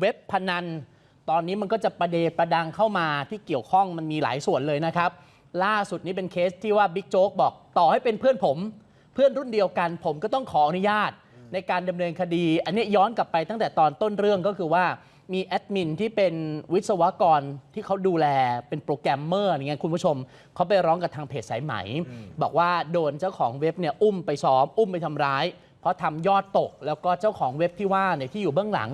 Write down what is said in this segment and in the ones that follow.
เว็บพนัน ตอนนี้มันก็จะประเดประดังเข้ามาที่เกี่ยวข้องมันมีหลายส่วนเลยนะครับ ล่าสุดนี้เป็นเคสที่ว่าบิ๊กโจ๊กบอกต่อให้เป็นเพื่อนผม เพื่อนรุ่นเดียวกัน ผมก็ต้องขออนุญาตในการดำเนินคดี อันนี้ย้อนกลับไปตั้งแต่ตอนต้นเรื่องก็คือว่ามีแอดมินที่เป็นวิศวกรที่เขาดูแลเป็นโปรแกรมเมอร์อย่างเงี้ยคุณผู้ชมเขาไปร้องกับทางเพจสายไหม บอกว่าโดนเจ้าของเว็บเนี่ยอุ้มไปซ้อม อุ้มไปทำร้าย เพราะทำยอดตกแล้วก็เจ้าของเว็บที่ว่าเนี่ยที่อยู่เบื้องหลัง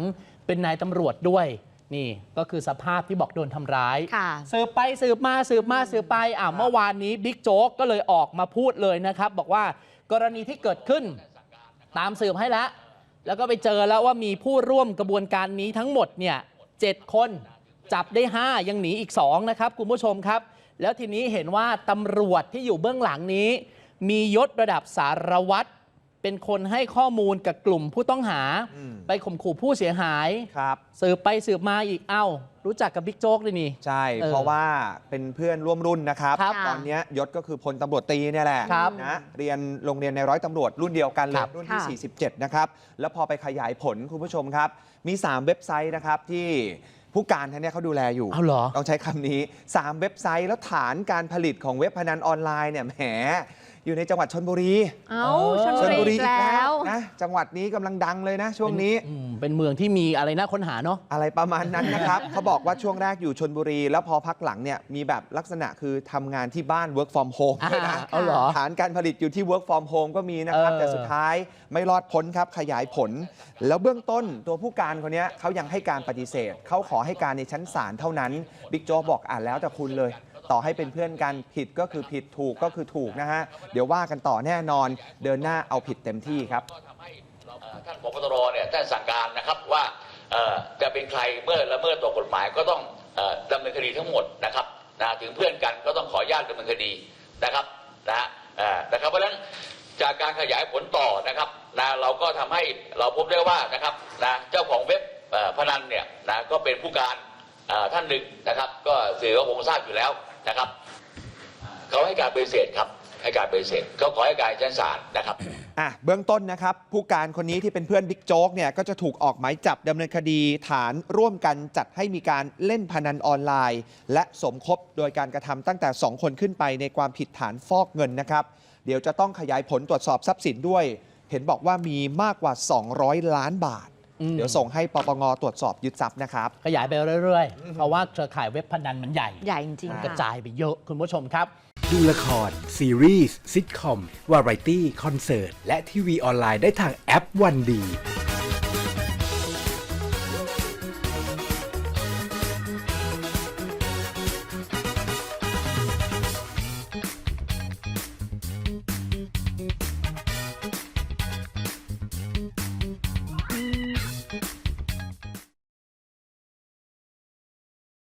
เป็นนายตำรวจด้วยนี่ก็คือสภาพที่บอกโดนทำร้ายค่ะสืบไปสืบมาสืบมาสืบไปอ่าเมื่อวานนี้บิ๊กโจ๊กก็เลยออกมาพูดเลยนะครับ บอกว่ากรณีที่เกิดขึ้น ตามสืบให้แล้ว แล้วก็ไปเจอแล้วว่ามีผู้ร่วมกระบวนการนี้ทั้งหมดเนี่ยเจ็ดคนจับได้ 5 ยังหนีอีก 2 นะครับ คุณผู้ชมครับ แล้วทีนี้เห็นว่าตำรวจที่อยู่เบื้องหลังนี้ มียศระดับสารวัตร เป็นคนให้ข้อมูลกับกลุ่มผู้ต้องหา อืม ไปข่มขู่ผู้เสียหาย ครับ สืบไปสืบมาอีกเอ้า รู้จักกับบิ๊กโจ๊กเลยนี่ ใช่ เออเพราะว่าเป็นเพื่อนร่วมรุ่นนะครับ ครับตอนเนี้ยยศก็คือพลตำรวจตรีเนี่ยแหละครับนะเรียนโรงเรียนในร้อยตำรวจรุ่นเดียวกันเลครัยบ รุ่นที่ค่ะ47 นะครับ แล้วพอไปขยายผลคุณผู้ชมครับ มี 3 เว็บไซต์นะครับที่ผู้การท่านเนี้เขาดูแลอยู่ เอาเหรอ ต้องใช้คำนี้ 3 เว็บไซต์แล้วฐานการผลิตของเว็บพนันออนไลน์เนี่ยแหม อยู่ในจังหวัดชนบุรีเอ้าเออชนชบุนรีบุรีอีกอีกแล้แล้ว วนะจังหวัดนี้กำลังดังเลยนะ ช่วงนี้ อืมเป็นเมืองที่มีอะไรน่าค้นหาเนาะ อะไรประมาณนั้นนะครับ เขาบอกว่าช่วงแรกอยู่ชนบุรี แล้วพอพักหลังเนี่ยมีแบบลักษณะคือทำงานที่บ้าน work from home ด้วยนะอ่าเอาเหรอฐานการผลิตอยู่ที่ work from home ก็มีนะครับ เออ แต่สุดท้ายไม่รอดพ้นครับขยายผล แล้วเบื้องต้นตัวผู้การคนเนี้ยเขายังให้การปฏิเสธ เขาขอให้การในชั้นศาลเท่านั้นบิ๊กโจ๊กบอกอ่านแล้วแต่คุณเลย ต่อให้เป็นเพื่อนกันผิดก็คือผิดถูกก็คือถูกนะฮะ เดี๋ยวว่ากันต่อแน่นอนเดินหน้าเอาผิดเต็มที่ครับก็ทำให้ท่านผบตรเนี่ยท่านสั่งการนะครับว่าจะเป็นใครเมื่อละเมิดต่อกฎหมายก็ต้องดำเนินคดีทั้งหมดนะครับนะถึงเพื่อนกันก็ต้องขอญาตดำเนินคดีนะครับนะฮะเอ่อนะครับเพราะฉะนั้นจากการขยายผลต่อนะครับนะเราก็ทำให้เราพบได้ว่านะครับนะเจ้าของเว็บพนันเนี่ยนะก็เป็นผู้การท่านหนึ่งนะครับ ก็สื่อก็คงทราบอยู่แล้ว นะครับเขาให้การปฏิเสธครับให้การปฏิเสธเขาขอให้การชั้นศาลนะครับอะเบื้องต้นนะครับผู้การคนนี้ที่เป็นเพื่อนบิ๊กโจ๊กเนี่ยก็จะถูกออกหมายจับดำเนินคดีฐานร่วมกันจัดให้มีการเล่นพนันออนไลน์ และสมคบโดยการกระทำตั้งแต่ 2 คนขึ้นไปในความผิดฐานฟอกเงินนะครับ เดี๋ยวจะต้องขยายผลตรวจสอบทรัพย์สินด้วย เห็นบอกว่ามีมากกว่า 200 ล้านบาท เดี๋ยวส่งให้ปปงตรวจสอบยึดทรัพย์นะครับ ขยายไปเรื่อยๆ เพราะว่าเครือข่ายเว็บพนันมันใหญ่ใหญ่จริงกระๆค่ะจายไปเยอะคุณผู้ชมครับ ดูละคร ซีรีส์ซิทคอม วาไรตี้ คอนเสิร์ต และทีวีออนไลน์ได้ทางแอปวันดี